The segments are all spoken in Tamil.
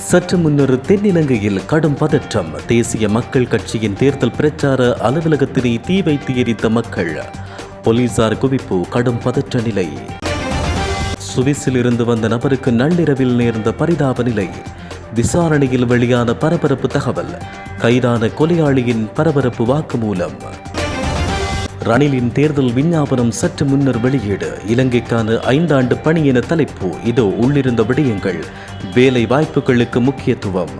சற்று முன்னர் தென்னிலங்கையில் கடும் பதற்றம். தேசிய மக்கள் கட்சியின் தேர்தல் பிரச்சார அலுவலகத்தினை தீ வைத்து எரித்த மக்கள். போலீசார் குவிப்பு கடும் பதற்ற நிலை. சுவிஸில் இருந்து வந்த நபருக்கு நள்ளிரவில் நேர்ந்த பரிதாப நிலை. விசாரணையில் வெளியான பரபரப்பு தகவல் கைதான கொலையாளியின் பரபரப்பு வாக்குமூலம். ரணிலின் தேர்தல் விஞ்ஞாபனம் சற்று முன்னர் வெளியீடு. இலங்கைக்கான ஐந்தாண்டு பணி என தலைப்பு. இதோ உள்ளிருந்த விடயங்கள். வேலை வாய்ப்புகளுக்கு முக்கியத்துவம்.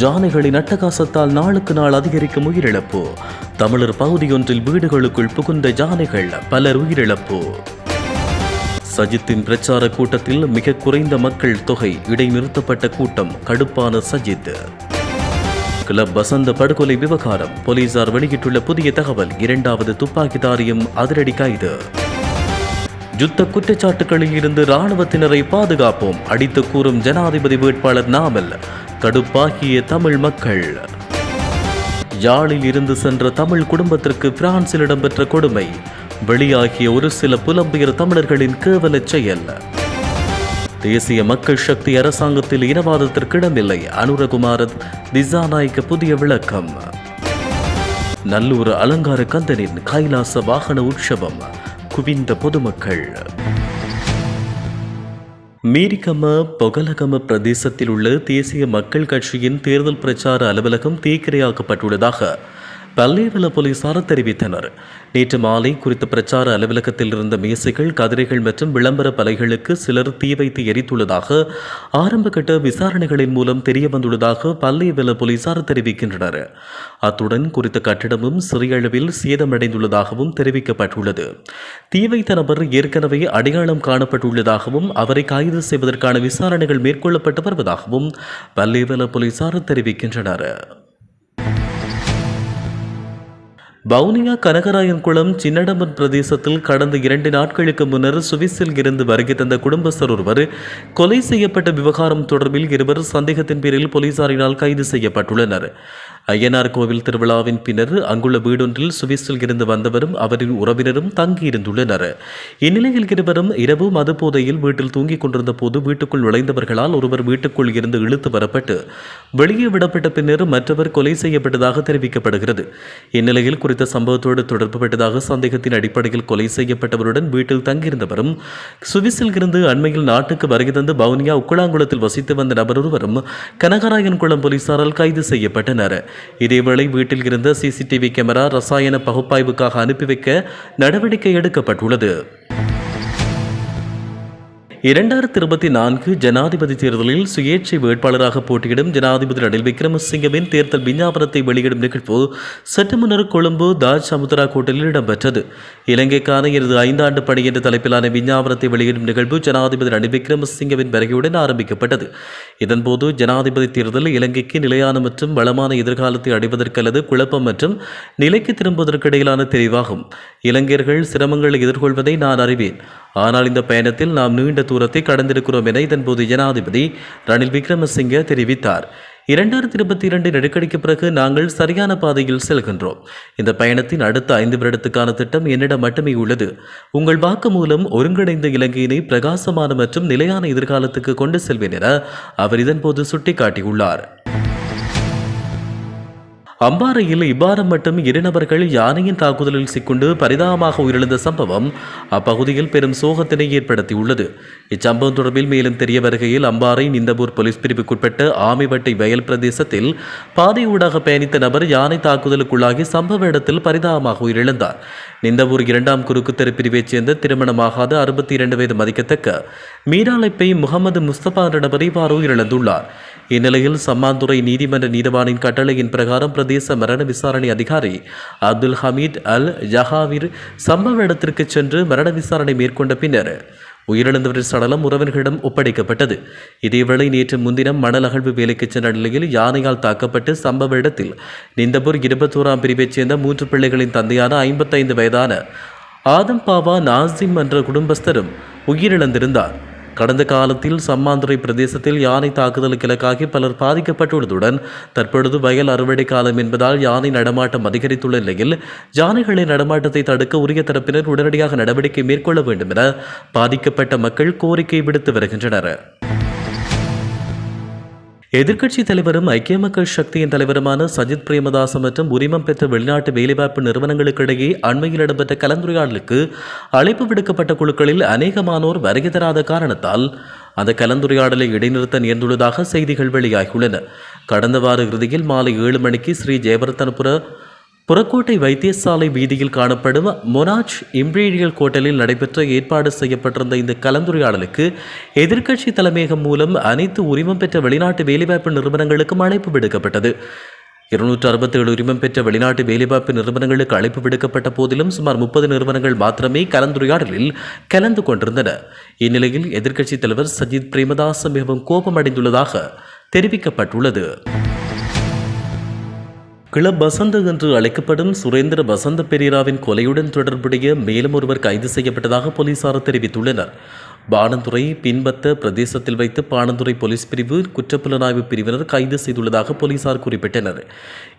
ஜானைகளின் அட்டகாசத்தால் நாளுக்கு நாள் அதிகரிக்கும் உயிரிழப்பு. தமிழர் பகுதியொன்றில் வீடுகளுக்குள் புகுந்த ஜானைகள் பலர் உயிரிழப்பு. சஜித்தின் பிரச்சார கூட்டத்தில் மிக குறைந்த மக்கள் தொகை இடைநிறுத்தப்பட்ட கூட்டம் கடுப்பான சஜித். கிளப் வசந்த படுகொலை விவகாரம். போலீசார் வெளியிட்டுள்ள புதிய தகவல் இரண்டாவது துப்பாக்கிதாரியும் அதிரடி கைது. யுத்த குற்றச்சாட்டுகளில் இருந்து ராணுவத்தினரை பாதுகாப்போம் அடித்து கூறும் ஜனாதிபதி வேட்பாளர் நாமல் கடுப்பாகிய தமிழ் மக்கள். யாழில் இருந்து சென்ற தமிழ் குடும்பத்திற்கு பிரான்சில் இடம்பெற்ற கொடுமை வெளியாகிய ஒரு சில புலம்பெயர் தமிழர்களின் கேவலச் செயல். தேசிய மக்கள் சக்தி அரசாங்கத்தில் இனவாதத்திற்கு இடமில்லை. அனுரகுமார திசாநாய்க்கு புதிய விளக்கம். நல்லூர் அலங்கார கந்தனின் கைலாச வாகன உற்சவம் குவிந்த பொதுமக்கள். மீரிகம பொகலகம பிரதேசத்தில் உள்ள தேசிய மக்கள் கட்சியின் தேர்தல் பிரச்சார அலுவலகம் தீக்கிரையாக்கப்பட்டுள்ளதாக பல்லேவல போலீசார் தெரிவித்தனர். நேற்று மாலை குறித்த பிரச்சார அலுவலகத்தில் இருந்த மேசைகள் கதிரைகள் மற்றும் விளம்பர பலைகளுக்கு சிலர் தீ வைத்து எரித்துள்ளதாக ஆரம்பகட்ட விசாரணைகளின் மூலம் தெரிய வந்துள்ளதாக பல்லேவல போலீசார் தெரிவிக்கின்றனர். அத்துடன் குறித்த கட்டிடமும் சிறிய அளவில் சேதமடைந்துள்ளதாகவும் தெரிவிக்கப்பட்டுள்ளது. தீ வைத்த நபர் ஏற்கனவே அடையாளம் காணப்பட்டுள்ளதாகவும் அவரை கைது செய்வதற்கான விசாரணைகள் மேற்கொள்ளப்பட்டு வருவதாகவும் பல்லேவல போலீசார் தெரிவிக்கின்றனர். வவுனியா கனகராயன்குளம் சின்னடம்பன் பிரதேசத்தில் கடந்த இரண்டு நாட்களுக்கு முன்னர் சுவிஸில் இருந்து வருகை தந்த குடும்பஸ்தர் ஒருவர் கொலை செய்யப்பட்ட விவகாரம் தொடர்பில் இருவர் சந்தேகத்தின் பேரில் போலீசாரினால் கைது செய்யப்பட்டுள்ளனர். ஐயனார் கோவில் திருவிழாவின் பின்னர் அங்குள்ள வீடொன்றில் சுவிஸில் இருந்து வந்தவரும் அவரின் உறவினரும் தங்கியிருந்துள்ளனர். இந்நிலையில் இருவரும் இரவு மது போதையில் வீட்டில் தூங்கிக் கொண்டிருந்த போது வீட்டுக்குள் நுழைந்தவர்களால் ஒருவர் வீட்டுக்குள் இருந்து இழுத்து வரப்பட்டு வெளியே விடப்பட்ட பின்னர் மற்றவர் கொலை செய்யப்பட்டதாக தெரிவிக்கப்படுகிறது. இந்நிலையில் குறித்த சம்பவத்தோடு தொடர்புபட்டதாக சந்தேகத்தின் அடிப்படையில் கொலை செய்யப்பட்டவருடன் வீட்டில் தங்கியிருந்தவரும் சுவிஸில் இருந்து அண்மையில் நாட்டுக்கு வருகை தந்து பவுனியா உக்குளாங்குளத்தில் வசித்து வந்த நபர் ஒருவரும் கனகராயன்குளம் போலீசாரால் கைது செய்யப்பட்டனர். இதேவேளை வீட்டில் இருந்த சிசிடிவி கேமரா ரசாயன பகுப்பாய்வுக்காக அனுப்பி வைக்க நடவடிக்கை எடுக்கப்பட்டுள்ளது. இரண்டாயிரத்தி இருபத்தி நான்கு ஜனாதிபதி தேர்தலில் சுயேட்சை வேட்பாளராக போட்டியிடும் ஜனாதிபதி ரணில் விக்ரமசிங்கவின் தேர்தல் விஞ்ஞாபனத்தை வெளியிடும் நிகழ்வு சற்று முன்னர் கொழும்பு தாஜ் சமுத்ரா கூட்டலில் இடம்பெற்றது. இலங்கைக்கான எனது ஐந்தாண்டு பணி என்ற தலைப்பிலான விஞ்ஞாபனத்தை வெளியிடும் நிகழ்வு ஜனாதிபதி ரணில் விக்ரமசிங்கவின் வருகையுடன் ஆரம்பிக்கப்பட்டது. இதன்போது ஜனாதிபதி தேர்தல் இலங்கைக்கு நிலையான மற்றும் வளமான எதிர்காலத்தை அடைவதற்கு அல்லது குழப்பம் மற்றும் நிலைக்கு திரும்புவதற்கு இடையிலான தெரிவாகும். இளைஞர்கள் சிரமங்களை எதிர்கொள்வதை நான் அறிவேன். ஆனால் இந்த பயணத்தில் நாம் நீண்ட தூரத்தை கடந்திருக்கிறோம் என இதன்போது ஜனாதிபதி ரணில் விக்ரமசிங்க தெரிவித்தார். இரண்டாயிரத்தி இருபத்தி இரண்டு நெருக்கடிக்கு பிறகு நாங்கள் சரியான பாதையில் செல்கின்றோம். இந்த பயணத்தின் அடுத்த ஐந்து வருடத்துக்கான திட்டம் என்னிடம் மட்டுமே உள்ளது. உங்கள் வாக்கு மூலம் ஒருங்கிணைந்த இலங்கையினை பிரகாசமான மற்றும் நிலையான எதிர்காலத்துக்கு கொண்டு செல்வேன் என அவர் இதன்போது சுட்டிக்காட்டியுள்ளார். அம்பாறையில் இவ்வாறு மட்டும் இரு நபர்கள் யானையின் தாக்குதலில் சிக்குண்டு பரிதாபமாக உயிரிழந்த சம்பவம் அப்பகுதியில் பெரும் சோகத்தினை ஏற்படுத்தியுள்ளது. இச்சம்பவம் தொடர்பில் மேலும் தெரிய வருகையில் அம்பாறை நிந்தபூர் போலீஸ் பிரிவுக்குட்பட்ட ஆமைவட்டை வயல் பிரதேசத்தில் பாதை ஊடாக பயணித்த நபர் யானை தாக்குதலுக்குள்ளாகி சம்பவ இடத்தில் பரிதாபமாக உயிரிழந்தார். நிந்தபூர் இரண்டாம் குறுக்கு தெரு பிரிவைச் சேர்ந்த திருமணமாகாத அறுபத்தி இரண்டு வயது மதிக்கத்தக்க மீராலைப்பை முகமது முஸ்தபா என்ற நபர் இவ்வாறு உயிரிழந்துள்ளார். இந்நிலையில் சம்மாந்துறை நீதிமன்ற நீதவானின் கட்டளையின் பிரகாரம் பிரதேச மரண விசாரணை அதிகாரி அப்துல் ஹமீத் அல் ஜஹாவிர் சம்பவ இடத்திற்கு சென்று மரண விசாரணை மேற்கொண்ட பின்னர் உயிரிழந்தவரின் சடலம் உறவினர்களிடம் ஒப்படைக்கப்பட்டது. இதேவேளை நேற்று முன்தினம் மணல் அகழ்வு வேலைக்கு சென்ற நிலையில் யானையால் தாக்கப்பட்டு சம்பவ இடத்தில் நிந்தபூர் இருபத்தோராம் பிரிவைச் சேர்ந்த மூன்று பிள்ளைகளின் தந்தையான ஐம்பத்தைந்து வயதான ஆதம் பாவா நாசிம் என்ற குடும்பஸ்தரும் உயிரிழந்திருந்தார். கடந்த காலத்தில் சம்மாந்துறை பிரதேசத்தில் யானை தாக்குதலுக்கு இலக்காகி பலர் பாதிக்கப்பட்டுள்ளதுடன் தற்பொழுது வயல் அறுவடை காலம் என்பதால் யானை நடமாட்டம் அதிகரித்துள்ள நிலையில் யானைகளின் நடமாட்டத்தை தடுக்க உரிய தரப்பினர் உடனடியாக நடவடிக்கை மேற்கொள்ள வேண்டும் என பாதிக்கப்பட்ட மக்கள் கோரிக்கை விடுத்து வருகின்றனர். எதிர்க்கட்சி தலைவரும் ஐக்கிய மக்கள் சக்தியின் தலைவருமான சஜித் பிரேமதாச மற்றும் உரிமம் பெற்ற வெளிநாட்டு வேலைவாய்ப்பு நிறுவனங்களுக்கிடையே அண்மையில் இடம்பெற்ற கலந்துரையாடலுக்கு அழைப்பு விடுக்கப்பட்ட குழுக்களில் அநேகமானோர் வருகை தராத காரணத்தால் அந்த கலந்துரையாடலை இடைநிறுத்த நேர்ந்துள்ளதாக செய்திகள் வெளியாகியுள்ளன. கடந்த வார இறுதியில் மாலை ஏழு மணிக்கு ஸ்ரீ ஜெயவர்த்தனபுர புறக்கோட்டை வைத்தியசாலை வீதியில் காணப்படும் மொனாஜ் இம்பீரியல் கோட்டலில் நடைபெற்ற ஏற்பாடு செய்யப்பட்டிருந்த இந்த கலந்துரையாடலுக்கு எதிர்க்கட்சி தலைமையகம் மூலம் அனைத்து உரிமம் பெற்ற வெளிநாட்டு வேலைவாய்ப்பு நிறுவனங்களுக்கும் அழைப்பு விடுக்கப்பட்டது. இருநூற்று அறுபத்தேழு உரிமம் பெற்ற வெளிநாட்டு வேலைவாய்ப்பு நிறுவனங்களுக்கு அழைப்பு விடுக்கப்பட்ட போதிலும் சுமார் முப்பது நிறுவனங்கள் மாத்திரமே கலந்துரையாடலில் கலந்து கொண்டிருந்தன. இந்நிலையில் எதிர்க்கட்சித் தலைவர் சஜித் பிரேமதாஸ் மிகவும் கோபமடைந்துள்ளதாக தெரிவிக்கப்பட்டுள்ளது. கிளப் வசந்த என்று அழைக்கப்படும் சுரேந்திர வசந்த பெரேராவின் கொலையுடன் தொடர்புடைய மேலும் ஒருவர் கைது செய்யப்பட்டதாக போலீசார் தெரிவித்துள்ளனர். பானந்துறை பின்பத்த பிரதேசத்தில் வைத்து பானந்துறை போலீஸ் பிரிவு குற்றப்புலனாய்வு பிரிவினர் கைது செய்துள்ளதாக போலீசார் குறிப்பிட்டனர்.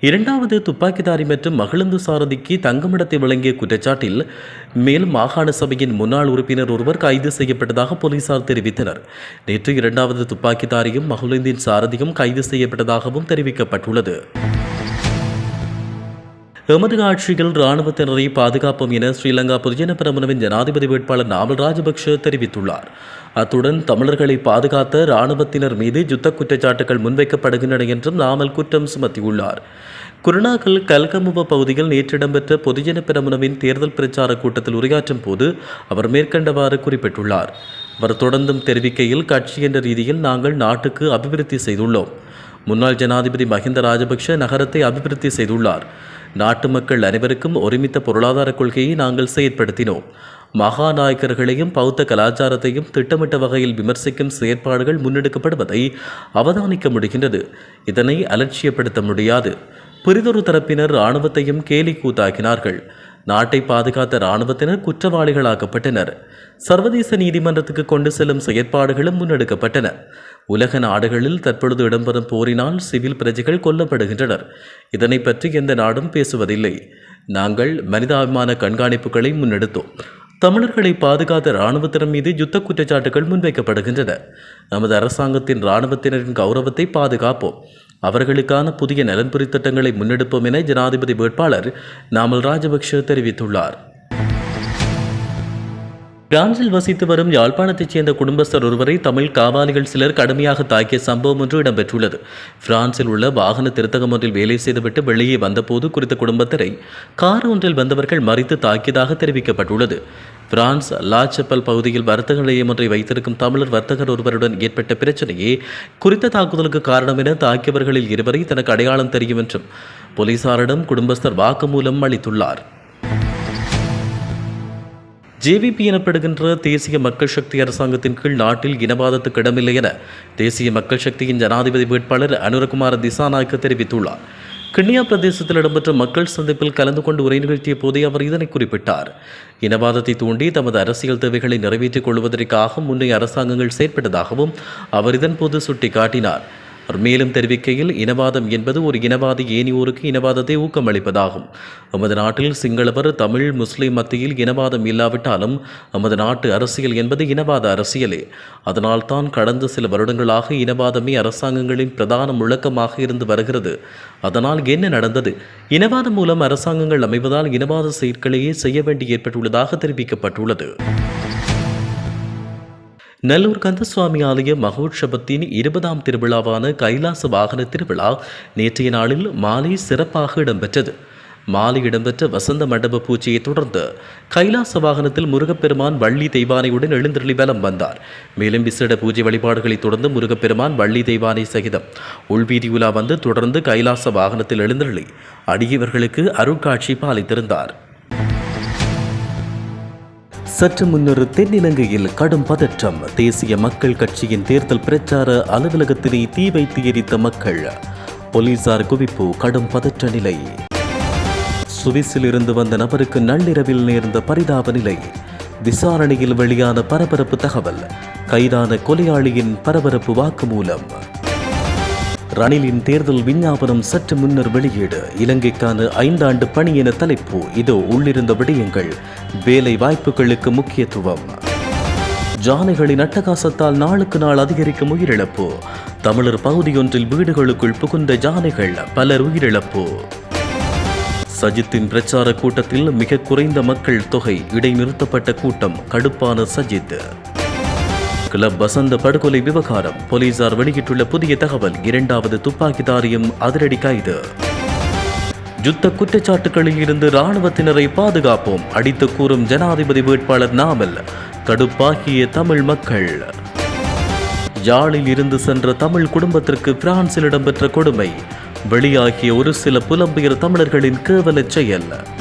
இரண்டாவது துப்பாக்கிதாரி மற்றும் மகிழுந்து சாரதிக்கு தங்குமிடத்தை வழங்கிய குற்றச்சாட்டில் மேல் மாகாண சபையின் முன்னாள் உறுப்பினர் ஒருவர் கைது செய்யப்பட்டதாக போலீசார் தெரிவித்தனர். நேற்று இரண்டாவது துப்பாக்கிதாரியும் மகிழுந்தின் சாரதியும் கைது செய்யப்பட்டதாகவும் தெரிவிக்கப்பட்டுள்ளது. எமது ஆட்சியில் இராணுவத்தினரை பாதுகாப்போம் என ஸ்ரீலங்கா பொதுஜன பிரமுனவின் ஜனாதிபதி வேட்பாளர் நாமல் ராஜபக்ஷ தெரிவித்துள்ளார். அத்துடன் தமிழர்களை பாதுகாத்த இராணுவத்தினர் மீது யுத்த குற்றச்சாட்டுகள் முன்வைக்கப்படுகின்றன என்றும் நாமல் குற்றம் சுமத்தியுள்ளார். குருணாகல் கல்கமுவ பகுதியில் நேற்று இடம்பெற்ற பொதுஜன பிரமுனவின் தேர்தல் பிரச்சார கூட்டத்தில் உரையாற்றும் போது அவர் மேற்கண்டவாறு குறிப்பிட்டுள்ளார். அவர் தொடர்ந்தும் தெரிவிக்கையில் கட்சி என்ற ரீதியில் நாங்கள் நாட்டுக்கு அபிவிருத்தி செய்துள்ளோம். முன்னாள் ஜனாதிபதி மஹிந்த ராஜபக்ஷ நகரத்தை அபிவிருத்தி செய்துள்ளார். நாட்டு மக்கள் அனைவருக்கும் ஒருமித்த பொருளாதார கொள்கையை நாங்கள் செயற்படுத்தினோம். மகாநாயக்கர்களையும் பௌத்த கலாச்சாரத்தையும் திட்டமிட்ட வகையில் விமர்சிக்கும் செயற்பாடுகள் முன்னெடுக்கப்படுவதை அவதானிக்க முடிகின்றது. இதனை அலட்சியப்படுத்த முடியாது. பிரிதொரு தரப்பினர் இராணுவத்தையும் கேலி கூத்தாக்கினார்கள். நாட்டை பாதுகாத்த இராணுவத்தினர் குற்றவாளிகளாக்கப்பட்டனர். சர்வதேச நீதிமன்றத்துக்கு கொண்டு செல்லும் செயற்பாடுகளும் முன்னெடுக்கப்பட்டன. உலக நாடுகளில் தற்பொழுது இடம்பெறும் போரினால் சிவில் பிரஜைகள் கொல்லப்படுகின்றனர். இதனை பற்றி எந்த நாடும் பேசுவதில்லை. நாங்கள் மனிதாபிமான கண்காணிப்புகளை முன்னெடுத்தோம். தமிழர்களை பாதுகாத்த இராணுவத்தினர் மீது யுத்த குற்றச்சாட்டுகள் முன்வைக்கப்படுகின்றன. நமது அரசாங்கத்தின் இராணுவத்தினரின் கௌரவத்தை பாதுகாப்போம். அவர்களுக்கான புதிய நலன்புரி திட்டங்களை முன்னெடுப்போம் என ஜனாதிபதி வேட்பாளர் நாமல் ராஜபக்ஷ தெரிவித்துள்ளார். பிரான்சில் வசித்து வரும் யாழ்ப்பாணத்தைச் சேர்ந்த குடும்பஸ்தர் ஒருவரை தமிழ் காவாலிகள் சிலர் கடுமையாக தாக்கிய சம்பவம் ஒன்று இடம்பெற்றுள்ளது. பிரான்சில் உள்ள வாகன திருத்தகம் ஒன்றில் வேலை செய்துவிட்டு வெளியே வந்தபோது குறித்த குடும்பத்தரை கார் ஒன்றில் வந்தவர்கள் மறித்து தாக்கியதாக தெரிவிக்கப்பட்டுள்ளது. பிரான்ஸ் லாச்சப்பல் பகுதியில் வர்த்தக நிலையம் ஒன்றை வைத்திருக்கும் தமிழர் வர்த்தகர் ஒருவருடன் ஏற்பட்ட பிரச்சனையே குறித்த தாக்குதலுக்கு காரணம் என தாக்கியவர்களில் இருவரை தனக்கு அடையாளம் தெரியும் என்றும் போலீசாரிடம் குடும்பஸ்தர் வாக்குமூலம் அளித்துள்ளார். ஜேவிபி எனப்படுகின்ற தேசிய மக்கள் சக்தி அரசாங்கத்தின் கீழ் நாட்டில் இனவாதத்துக்கு இடமில்லை என தேசிய மக்கள் சக்தியின் ஜனாதிபதி வேட்பாளர் அனுரகுமார திசாநாயக்க தெரிவித்துள்ளார். கிண்ணியா பிரதேசத்தில் இடம்பெற்ற மக்கள் சந்திப்பில் கலந்து கொண்டு உரை நிகழ்த்திய போதே அவர் இதனை குறிப்பிட்டார். இனவாதத்தை தூண்டி தமது அரசியல் தேவைகளை நிறைவேற்றிக் கொள்வதற்காக முன்னைய அரசாங்கங்கள் செயற்பட்டதாகவும் அவர் இதன்போது சுட்டிக்காட்டினார். அவர் மேலும் தெரிவிக்கையில் இனவாதம் என்பது ஒரு இனவாத ஏனியோருக்கு இனவாதத்தை ஊக்கமளிப்பதாகும். நமது நாட்டில் சிங்களவர் தமிழ் முஸ்லிம் மத்தியில் இனவாதம் இல்லாவிட்டாலும் நமது நாட்டு அரசியல் என்பது இனவாத அரசியலே. அதனால் தான் கடந்த சில வருடங்களாக இனவாதமே அரசாங்கங்களின் பிரதான முழக்கமாக இருந்து வருகிறது. அதனால் என்ன நடந்தது? இனவாதம் மூலம் அரசாங்கங்கள் அமைவதால் இனவாத செயற்களையே செய்ய வேண்டி ஏற்பட்டுள்ளதாக தெரிவிக்கப்பட்டுள்ளது. நல்லூர் கந்தசுவாமி ஆலய மகோற்சவத்தின் இருபதாம் திருவிழாவான கைலாச வாகன திருவிழா நேற்றைய நாளில் மாலை சிறப்பாக இடம்பெற்றது. மாலை இடம்பெற்ற வசந்த மண்டப பூஜையை தொடர்ந்து கைலாச வாகனத்தில் முருகப்பெருமான் வள்ளி தெய்வானையுடன் எழுந்தருளி வலம் வந்தார். மேலும் விசேட பூஜை வழிபாடுகளை தொடர்ந்து முருகப்பெருமான் வள்ளி தெய்வானை சகிதம். உள்வீதி உலா வந்து தொடர்ந்து கைலாச வாகனத்தில் எழுந்தருளி அடியவர்களுக்கு அருட்காட்சி பாலித்திருந்தார். சற்று முன்னர் தென்னிலங்கையில் கடும் பதற்றம். தேசிய மக்கள் கட்சியின் தேர்தல் பிரச்சார அலுவலகத்தினை தீ வைத்து எரித்த மக்கள். போலீசார் குவிப்பு கடும் பதற்ற நிலை. சுவிஸில் இருந்து வந்த நபருக்கு நள்ளிரவில் நேர்ந்த பரிதாப நிலை. விசாரணையில் வெளியான பரபரப்பு தகவல். கைதான கொலையாளியின் பரபரப்பு வாக்குமூலம். ரணிலின் தேர்தல் விஞ்ஞாபனம் சற்று முன்னர் வெளியீடு. இலங்கைக்கான ஐந்தாண்டு பணி என தலைப்பு. இதோ உள்ளிருந்த விடயங்கள். வேலை வாய்ப்புகளுக்கு முக்கியத்துவம். ஜானைகளின் அட்டகாசத்தால் நாளுக்கு நாள் அதிகரிக்கும் உயிரிழப்பு. தமிழர் பகுதியொன்றில் வீடுகளுக்குள் புகுந்த ஜானைகள் பலர் உயிரிழப்பு. சஜித்தின் பிரச்சார கூட்டத்தில் மிக குறைந்த மக்கள் தொகை இடைநிறுத்தப்பட்ட கூட்டம் கடுப்பான சஜித். கிளப் வசந்த படுகொலை விவகாரம். போலீசார் வெளியிட்டுள்ள புதிய தகவல் இரண்டாவது துப்பாக்கிதாரியும் அதிரடி கைது. யுத்த குற்றச்சாட்டுகளில் இருந்து ராணுவத்தினரை பாதுகாப்போம் அடித்து கூறும் ஜனாதிபதி வேட்பாளர் நாமல் கடுப்பாகிய தமிழ் மக்கள். யாழில் இருந்து சென்ற தமிழ் குடும்பத்திற்கு பிரான்சில் இடம்பெற்ற கொடுமை வெளியாகிய ஒரு சில புலம்பெயர் தமிழர்களின் கேவலச் செயல்.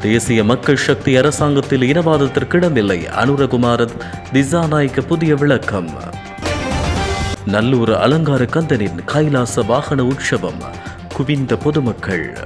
தேசிய மக்கள் சக்தி அரசாங்கத்தில் இனவாதத்திற்கு இடமில்லை. அனுரகுமார திசாநாயக்க புதிய விளக்கம். நல்லூர் அலங்கார கந்தனின் கைலாச வாகன உற்சவம். குவிந்த பொதுமக்கள்.